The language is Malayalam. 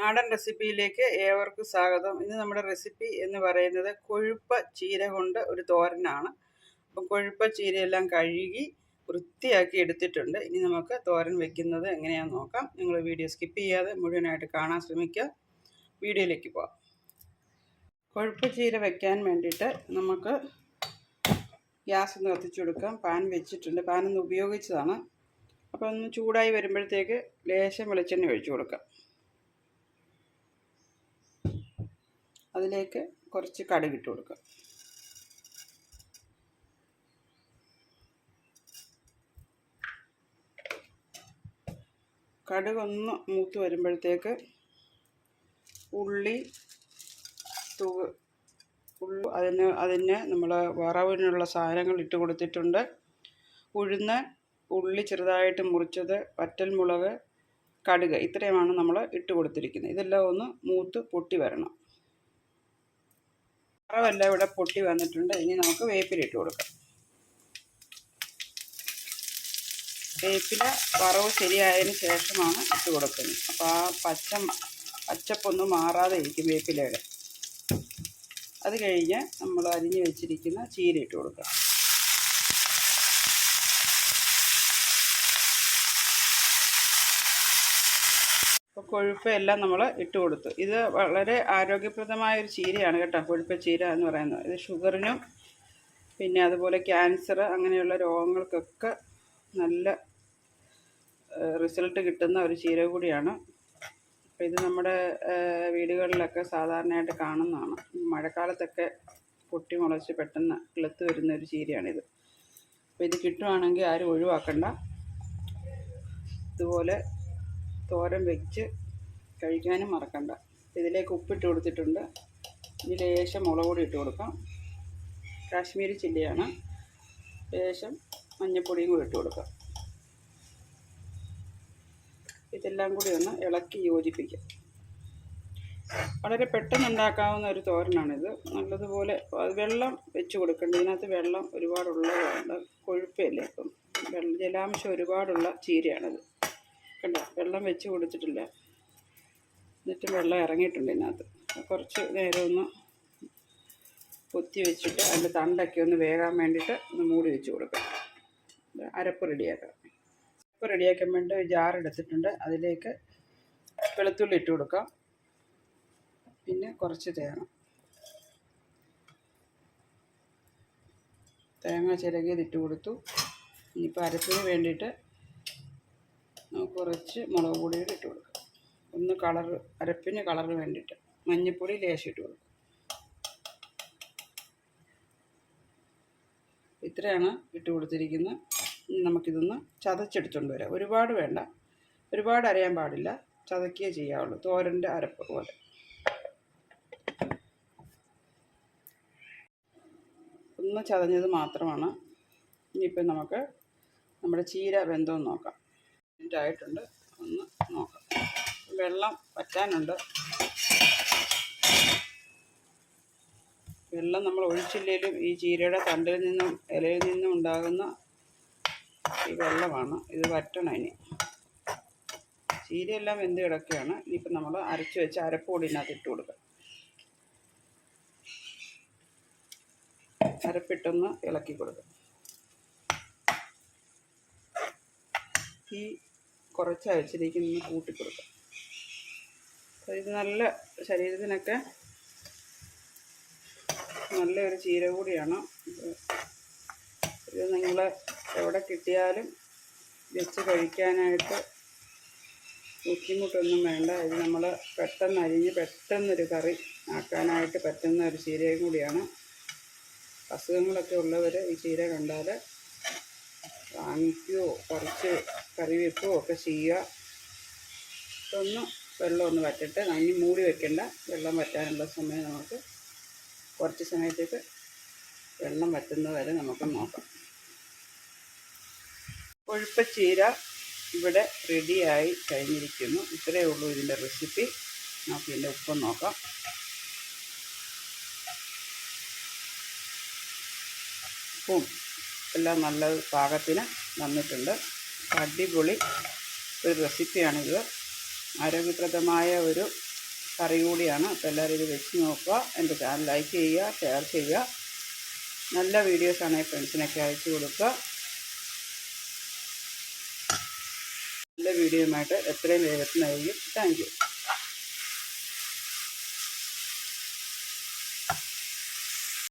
നാടൻ റെസിപ്പിയിലേക്ക് ഏവർക്കും സ്വാഗതം. ഇന്ന് നമ്മുടെ റെസിപ്പി എന്ന് പറയുന്നത് കൊഴുപ്പ ചീര കൊണ്ട് ഒരു തോരനാണ്. അപ്പം കൊഴുപ്പ ചീരയെല്ലാം കഴുകി വൃത്തിയാക്കി എടുത്തിട്ടുണ്ട്. ഇനി നമുക്ക് തോരൻ വെക്കുന്നത് എങ്ങനെയാണെന്ന് നോക്കാം. നിങ്ങൾ വീഡിയോ സ്കിപ്പ് ചെയ്യാതെ മുഴുവനായിട്ട് കാണാൻ ശ്രമിക്കുക. വീഡിയോയിലേക്ക് പോകാം കൊഴുപ്പ ചീര വെക്കാൻ വേണ്ടിയിട്ട് നമുക്ക് ഗ്യാസ് ഒന്ന് കത്തിച്ചു കൊടുക്കാം. പാൻ വെച്ചിട്ടുണ്ട്. പാൻ ഒന്ന് ഉപയോഗിച്ചതാണ്. അപ്പോൾ ഒന്ന് ചൂടായി വരുമ്പോഴത്തേക്ക് ലേശം വെളിച്ചെണ്ണ ഒഴിച്ചു കൊടുക്കാം. അതിലേക്ക് കുറച്ച് കടുകിട്ട് കൊടുക്കുക കടുകൊന്ന് മൂത്ത് വരുമ്പോഴത്തേക്ക് ഉള്ളി തുക ഉള്ളു അതിന് അതിന് നമ്മൾ വറവിനുള്ള സാധനങ്ങൾ ഇട്ട് കൊടുത്തിട്ടുണ്ട്. ഉഴുന്ന് ഉള്ളി ചെറുതായിട്ട് മുറിച്ചത് വറ്റൽമുളക് കടുക് ഇത്രയുമാണ് നമ്മൾ ഇട്ട് കൊടുത്തിരിക്കുന്നത്. ഇതെല്ലാം ഒന്ന് മൂത്ത് പൊട്ടി വരണം. വറവെല്ലാം ഇവിടെ പൊട്ടി വന്നിട്ടുണ്ട്. ഇനി നമുക്ക് വേപ്പിലിട്ട് കൊടുക്കാം. വേപ്പില വറവ് ശരിയായതിന് ശേഷമാണ് ഇട്ട് കൊടുക്കുന്നത്. അപ്പോൾ ആ പച്ച പച്ചപ്പൊന്നും മാറാതെ ഇരിക്കും വേപ്പിലയുടെ. അത് കഴിഞ്ഞ് നമ്മൾ അരിഞ്ഞ് വെച്ചിരിക്കുന്ന ചീര ഇട്ട് കൊടുക്കാം. അപ്പോൾ കൊഴുപ്പ് എല്ലാം നമ്മൾ ഇട്ട് കൊടുത്തു. ഇത് വളരെ ആരോഗ്യപ്രദമായ ഒരു ചീരയാണ് കേട്ടോ കൊഴുപ്പ ചീര എന്ന് പറയുന്നത്. ഇത് ഷുഗറിനും പിന്നെ അതുപോലെ ക്യാൻസർ അങ്ങനെയുള്ള രോഗങ്ങൾക്കൊക്കെ നല്ല റിസൾട്ട് കിട്ടുന്ന ഒരു ചീര കൂടിയാണ്. അപ്പോൾ ഇത് നമ്മുടെ വീടുകളിലൊക്കെ സാധാരണയായിട്ട് കാണുന്നതാണ്. മഴക്കാലത്തൊക്കെ പൊട്ടി മുളച്ച് പെട്ടെന്ന് കിളുത്ത് വരുന്ന ഒരു ചീരയാണിത്. അപ്പോൾ ഇത് കിട്ടുവാണെങ്കിൽ ആരും ഒഴിവാക്കണ്ട. ഇതുപോലെ തോരൻ വെച്ച് കഴിക്കാനും മറക്കണ്ട. ഇതിലേക്ക് ഉപ്പിട്ട് കൊടുത്തിട്ടുണ്ട്. ഇനി ലേശം മുളക് പൊടി ഇട്ട് കൊടുക്കാം. കാശ്മീരി ചില്ലിയാണ്. ലേശം മഞ്ഞൾപ്പൊടിയും കൂടി ഇട്ട് കൊടുക്കാം. ഇതെല്ലാം കൂടി ഒന്ന് ഇളക്കി യോജിപ്പിക്കാം. വളരെ പെട്ടെന്ന് ഉണ്ടാക്കാവുന്ന ഒരു തോരനാണിത്. നല്ലതുപോലെ വെള്ളം വെച്ച് കൊടുക്കേണ്ട. ഇതിനകത്ത് വെള്ളം ഒരുപാടുള്ളതുകൊണ്ട് കൊഴുപ്പല്ലേ വെള്ളം ജലാംശം ഒരുപാടുള്ള ചീരയാണിത്. കണ്ടോ വെള്ളം വെച്ച് കൊടുത്തിട്ടില്ല. എന്നിട്ട് വെള്ളം ഇറങ്ങിയിട്ടുണ്ട് ഇതിനകത്ത്. കുറച്ച് നേരം ഒന്ന് കൊത്തി വെച്ചിട്ട് അതിന്റെ തണ്ടൊക്കെ ഒന്ന് വേകാൻ വേണ്ടിയിട്ട് ഒന്ന് മൂടി വെച്ച് കൊടുക്കാം. അരപ്പ് റെഡിയാക്കാം. അരപ്പ് റെഡിയാക്കാൻ വേണ്ടി ഒരു ജാറെടുത്തിട്ടുണ്ട് അതിലേക്ക് വെളുത്തുള്ളി ഇട്ട് കൊടുക്കാം. പിന്നെ കുറച്ച് തേങ്ങ. തേങ്ങ ചിരകിയത് ഇട്ട് കൊടുത്തു. ഇനിയിപ്പോൾ അരപ്പിന് വേണ്ടിയിട്ട് കുറച്ച് മുളക് പൊടി കൂടി ഇട്ട് കൊടുക്കാം. ഒന്ന് കളർ അരപ്പിന് കളറിന് വേണ്ടിയിട്ട് മഞ്ഞൾപ്പൊടി ലേശം ഇട്ട് കൊടുക്കും. ഇത്രയാണ് ഇട്ട് കൊടുത്തിരിക്കുന്നത്. നമുക്കിതൊന്ന് ചതച്ചെടുത്തുകൊണ്ട് വരാം. ഒരുപാട് വേണ്ട. ഒരുപാട് അരയാൻ പാടില്ല. ചതക്കുകയേ ചെയ്യാവുള്ളൂ. തോരന്റെ അരപ്പ് പോലെ. ഒന്ന് ചതഞ്ഞത് മാത്രമാണ്. ഇനിയിപ്പോൾ നമുക്ക് നമ്മുടെ ചീര വെന്തോന്ന് നോക്കാം. മിനിറ്റ് ആയിട്ടുണ്ട് ഒന്ന് നോക്കാം. വെള്ളം വറ്റാനുണ്ട്. വെള്ളം നമ്മൾ ഒഴിച്ചില്ലെങ്കിലും ഈ ചീരയുടെ തണ്ടിൽ നിന്നും ഇലയിൽ നിന്നും ഉണ്ടാകുന്ന ഈ വെള്ളമാണ്. ഇത് വറ്റണം ഇനി. ചീരയെല്ലാം വെന്ത് കിടക്കുകയാണ്. ഇനിയിപ്പോൾ നമ്മൾ അരച്ച് വെച്ച് അരപ്പൊടി ഇതിനകത്ത് ഇട്ട് കൊടുക്കാം. അരപ്പിട്ടൊന്ന് ഇളക്കി കൊടുക്കാം. ഈ കുറച്ച് അഴിച്ചിലേക്ക് നിന്ന് കൂട്ടിക്കൊടുക്കാം. അപ്പോൾ ഇത് നല്ല ശരീരത്തിനൊക്കെ നല്ലൊരു ചീര കൂടിയാണ്. ഇത് നിങ്ങൾ എവിടെ കിട്ടിയാലും വെച്ച് കഴിക്കാനായിട്ട് ബുദ്ധിമുട്ടൊന്നും വേണ്ട. ഇത് നമ്മൾ പെട്ടെന്ന് അരിഞ്ഞ് പെട്ടെന്നൊരു കറി ആക്കാനായിട്ട് പറ്റുന്ന ഒരു ചീരയും കൂടിയാണ്. അസുഖങ്ങളൊക്കെ ഉള്ളവർ ഈ ചീര കണ്ടാൽ വാങ്ങിക്കുകയോ കുറച്ച് കറിവെപ്പോ ഒക്കെ ചെയ്യുക. ഒന്ന് വെള്ളം ഒന്ന് വറ്റട്ടെ നന്ദി മൂടി വെക്കണ്ട. വെള്ളം വറ്റാനുള്ള സമയം നമുക്ക് കുറച്ച് സമയത്തേക്ക് വെള്ളം വറ്റുന്നത് വരെ നമുക്ക് നോക്കാം. കൊഴുപ്പച്ചീര ഇവിടെ റെഡിയായി കഴിഞ്ഞിരിക്കുന്നു. ഇത്രയേ ഉള്ളൂ ഇതിന്റെ റെസിപ്പി. നമുക്ക് ഇതിന്റെ ഉപ്പ് നോക്കാം. ഉപ്പും എല്ലാം നല്ല പാകത്തിന് വന്നിട്ടുണ്ട്. അടിപൊളി ഒരു റെസിപ്പിയാണിത്. ആരോഗ്യപ്രദമായ ഒരു കറി കൂടിയാണ്. അപ്പോൾ എല്ലാവരും ഇത് വെച്ച് നോക്കുക. എന്റെ ചാനൽ ലൈക്ക് ചെയ്യുക ഷെയർ ചെയ്യുക. നല്ല വീഡിയോസ് ആണ് ഫ്രണ്ട്സിനൊക്കെ അയച്ചു കൊടുക്കുക. നല്ല വീഡിയോയുമായിട്ട് എത്രയും വേഗത്തിനായിരിക്കും താങ്ക് യു.